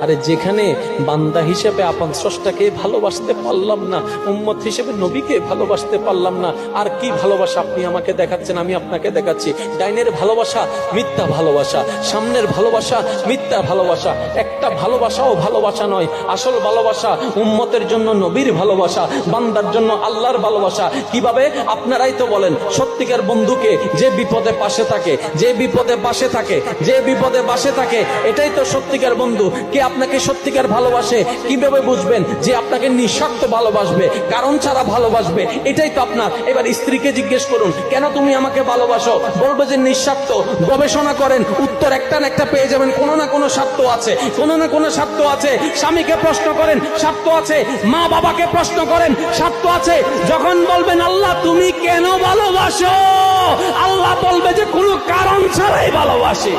আরে যেখানে বান্দা হিসেবে আপন স্রষ্টাকে ভালোবাসতে পারলাম না, উম্মত হিসেবে নবীকে ভালোবাসতে পারলাম না, আর কি ভালোবাসা আপনি আমাকে দেখাচ্ছেন, আমি আপনাকে দেখাচ্ছি। ডাইনের ভালোবাসা, মিথ্যা ভালোবাসা। সামনের ভালোবাসা, মিথ্যা ভালোবাসা। একটা ভালোবাসাও ভালোবাসা নয়, আসল ভালোবাসা উম্মতের জন্য নবীর ভালোবাসা, বান্দার জন্য আল্লাহর ভালোবাসা। কীভাবে? আপনারাই তো বলেন, সত্যিকার বন্ধুকে যে বিপদে পাশে থাকে, যে বিপদে পাশে থাকে, যে বিপদে পাশে থাকে, এটাই তো সত্যিকার বন্ধু। কে আপনাকে সত্যিকার ভালোবাসে, কীভাবে বুঝবেন যে আপনাকে নিঃস্বার্থ ভালোবাসবে? কারণ ছাড়া ভালোবাসবে, এটাই তো আপনার। এবার স্ত্রীকে জিজ্ঞেস করুন, কেন তুমি আমাকে ভালোবাসো? বলবে যে নিঃস্বার্থ গবেষণা করেন, উত্তর একটা না একটা পেয়ে যাবেন। কোনো না কোনো স্বার্থ আছে, কোনো না কোনো স্বার্থ আছে। স্বামীকে প্রশ্ন করেন, স্বার্থ আছে। মা বাবাকে প্রশ্ন করেন, স্বার্থ আছে। যখন বলবেন, আল্লাহ, তুমি কেন ভালোবাসো? আল্লাহ বলবে যে, কোনো কারণ ছাড়াই ভালোবাসে।